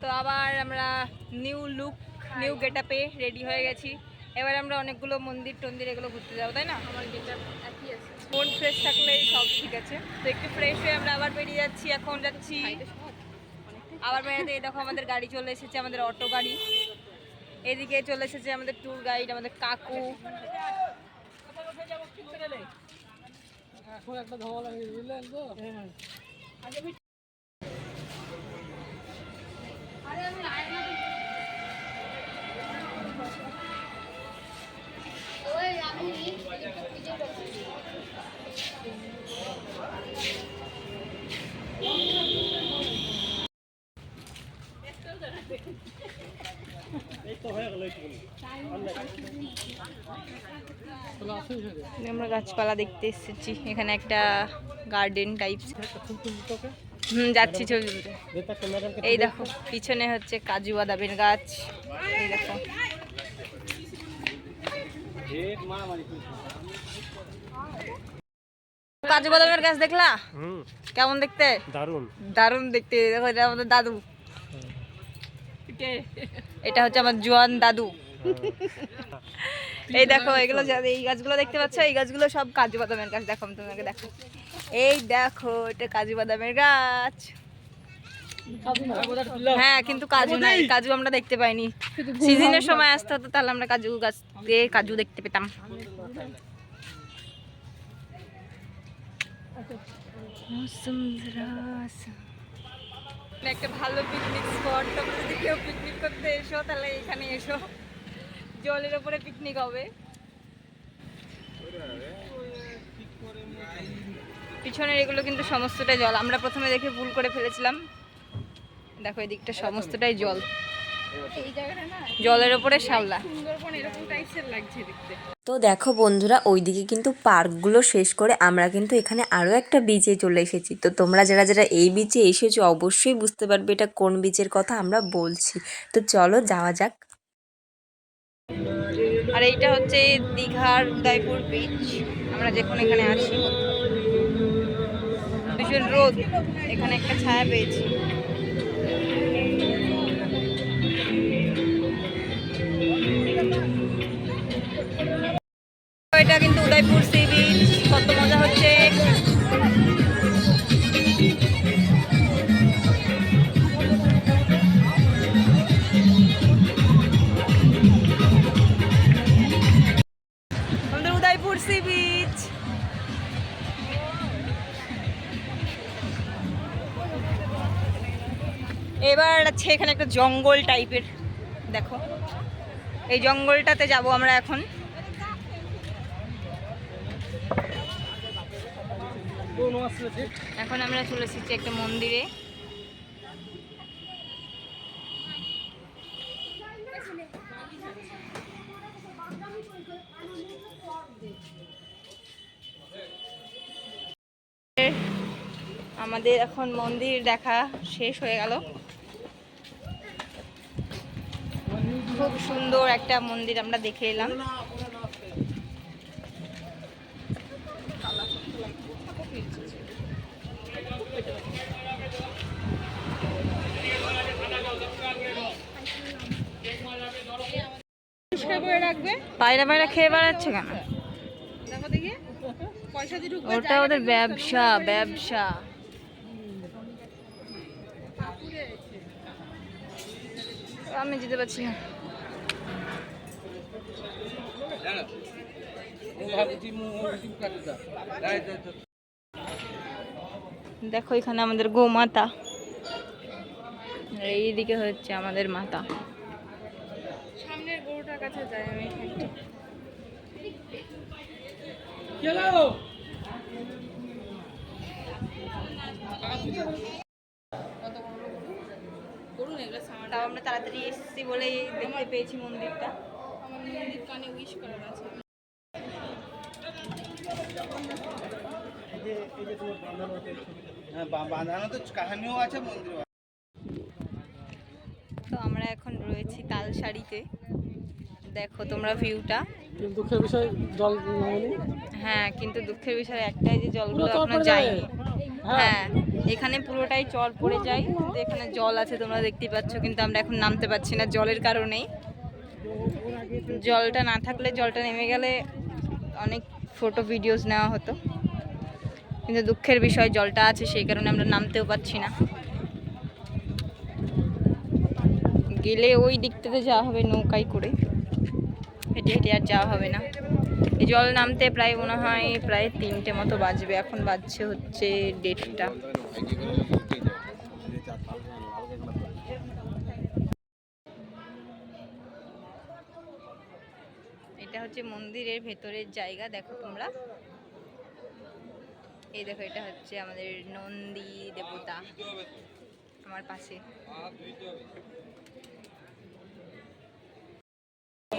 তো আবার আমরা নিউ লুক নিউ গেট আপে রেডি হয়ে গেছি। এবার আমরা অনেকগুলো মন্দির টন্দির এগুলো ঘুরতে যাব তাই না? আমার গেট একই আছে। মন ফ্রেশ থাকলেই সব ঠিক আছে। তো একটু ফ্রেশ হয়ে আমরা আবার বেরিয়ে যাচ্ছি এখন যাচ্ছি। আবার বেড়াতে এই দেখো আমাদের গাড়ি চলে এসেছে আমাদের অটো গাড়ি। এদিকে চলে এসেছে আমাদের ট্যুর গাইড আমাদের কাকু। এখন একটা ধাওয়া লাগে বুঝলেন তো আমরা গাছপালা দেখতে এসেছি। এখানে একটা গার্ডেন টাইপ হুম যাচ্ছি ছবি তুলতে। এই দেখো পিছনে হচ্ছে কাজু বাদামের গাছ। এই দেখো। কাজু বাদামের গাছ দেখলা? হুম। কেমন দেখতে? দারুণ দারুণ দেখতে। দেখো এটা আমাদের দাদু। এটা হচ্ছে আমার জোয়ান দাদু। এই দেখো এগুলো এই গাছগুলো দেখতে পাচ্ছ? এই গাছগুলো সব কাজু বাদামের গাছ। দেখো আমি তোমাকে দেখো। এই দেখো এটা কাজু বাদামের গাছ। হ্যাঁ কিন্তু কাজু নাই। কাজু আমরা দেখতে পাইনি। সিজনের সময় আসতে হতো তাহলে আমরা কাজু গাছ দিয়ে কাজু দেখতে পেতাম। একটা ভালো পিকনিক স্পট তোমরা যদি কেউ পিকনিক করতে এসো, তাহলে এখানে এসো। জলের ওপরে পিকনিক হবে। পিছনের এগুলো কিন্তু সমস্তটাই জল। আমরা প্রথমে দেখে ভুল করে ফেলেছিলাম। দেখো, এদিকটা সমস্তটাই জল। জলের ওপরে শাওলা তো দেখো বন্ধুরা ওইদিকে কিন্তু পার্কগুলো শেষ করে আমরা কিন্তু এখানে আরও একটা বিচে চলে এসেছি। তো তোমরা যারা যারা এই বিচে এসেছ অবশ্যই বুঝতে পারবে এটা কোন বিচের কথা আমরা বলছি। তো চলো যাওয়া যাক। আর এইটা হচ্ছে দীঘার উদয়পুর বিচ আমরা যখন এখানে আছি। ভীষণ রোদ। এখানে একটা ছায়া পেয়েছি। আছে এখানে একটা জঙ্গল টাইপের, দেখো। এই জঙ্গলটাতে যাব আমরা এখন। এখন আমরা চলে এসেছি একটা মন্দিরে। আমাদের এখন মন্দির দেখা শেষ হয়ে গেল। খুব সুন্দর একটা মন্দির আমরা দেখে এলাম। পায়রা পায়রা খেয়ে বেড়াচ্ছে কেন? ওটা ওদের ব্যবসা ব্যবসা। আমি যেতে পারছি না। দেখো, এখানে আমাদের গোমাতা। আর এইদিকে হচ্ছে আমাদের মাতা। সামনের গরুটার কাছে যাই আমি তাড়াতাড়ি এসেছি বলেই দেখতে পেয়েছি মন্দিরটা। হ্যাঁ বা- বাঁধানো তো কাহানিও আছে তো আমরা এখন রয়েছি তালসারিতে দেখো তোমরা ভিউটা। দুঃখের বিষয় জল হ্যাঁ কিন্তু দুঃখের বিষয় একটাই যে জলগুলো তরপরে যায়নি। হ্যাঁ। হ্যাঁ এখানে পুরোটাই জল পড়ে যায়। কিন্তু এখানে জল আছে তোমরা দেখতেই পাচ্ছ কিন্তু আমরা এখন নামতে পারছি না জলের কারণেই। জলটা না থাকলে জলটা নেমে গেলে অনেক ফটো ভিডিওস নেওয়া হতো। কিন্তু দুঃখের বিষয় জলটা আছে, সেই কারণে আমরা নামতেও পারছি না। গেলে ওই দিকটাতে যাওয়া হবে নৌকায় করে। হেঁটে হেঁটে আর যাওয়া হবে না। এই জল নামতে প্রায় মনে হয় প্রায় তিনটে মতো বাজবে, এখন বাজছে হচ্ছে দেড়টা এটা হচ্ছে মন্দিরের ভেতরের জায়গা, দেখো তোমরা। এই দেখো, এটা হচ্ছে আমাদের নন্দী দেবতা, আমার পাশে।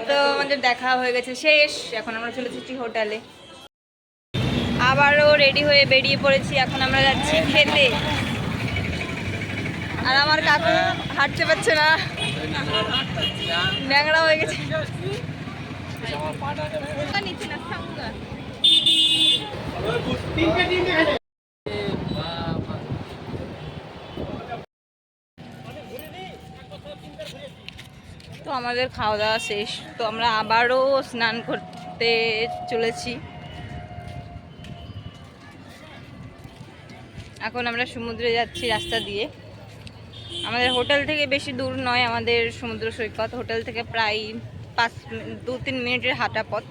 তো আমাদের দেখা হয়ে গেছে শেষ, এখন আমরা চলে এসেছি হোটেলে। আবারও রেডি হয়ে বেরিয়ে পড়েছি, এখন আমরা যাচ্ছি খেতে। আর আমার কাকু হাঁটতে পারছে না। ন্যাংরা হয়ে গেছে। তো আমাদের খাওয়া দাওয়া শেষ। তো আমরা আবারও স্নান করতে চলেছি। এখন আমরা সমুদ্রে যাচ্ছি রাস্তা দিয়ে। আমাদের হোটেল থেকে বেশি দূর নয়, আমাদের সমুদ্র সৈকত। হোটেল থেকে প্রায় পাঁচ দু তিন মিনিটের হাঁটা পথ।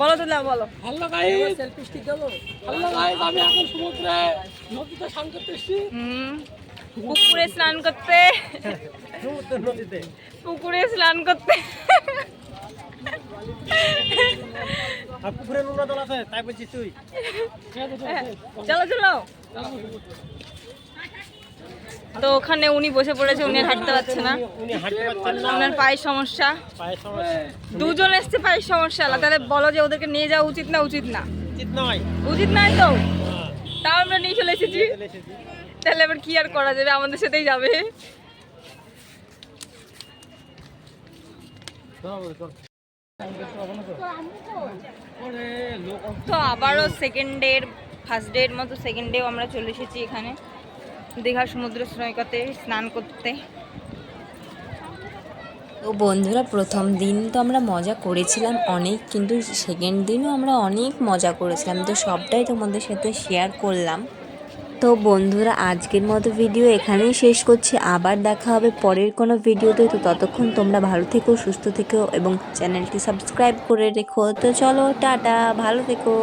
বলো তো না বলো। হ্যালো গাইস সেলফি স্টিক গেল হ্যালো গাইস আমি এখন সমুদ্রে নদীতে স্নান করতে এসেছি। পুকুরে স্নান করতে। পুকুরে স্নান করতে। পুকুরে নোংরা জল আছে তাই বলছিস তুই। চলো চলো। তো ওখানে উনি বসে পড়েছে উনি হাঁটতে পারছে না। ওনার পায়ের সমস্যা। দুজন এসছে পায়ের সমস্যা তাহলে বলো যে ওদেরকে নিয়ে যাওয়া উচিত না উচিত না। উচিত নয়। তো? হ্যাঁ, তাও আমরা নিয়ে চলে এসেছি। তাহলে এবার কি আর করা যাবে? আমাদের সাথেই যাবে। লোক তো আবারও সেকেন্ড ডের ফার্স্ট ডের মতো সেকেন্ড ডেও আমরা চলে এসেছি এখানে। দীঘা সমুদ্র সৈকতে স্নান করতে। তো বন্ধুরা, প্রথম দিন তো আমরা মজা করেছিলাম অনেক, কিন্তু সেকেন্ড দিনও আমরা অনেক মজা করেছিলাম। তো সবটাই তোমাদের সাথে শেয়ার করলাম। তো বন্ধুরা, আজকের মতো ভিডিও এখানেই শেষ করছি। আবার দেখা হবে পরের কোনো ভিডিওতে তো। ততক্ষণ তোমরা ভালো থেকো, সুস্থ থেকো এবং চ্যানেলটি সাবস্ক্রাইব করে রেখো। তো চলো, টাটা, ভালো থেকো।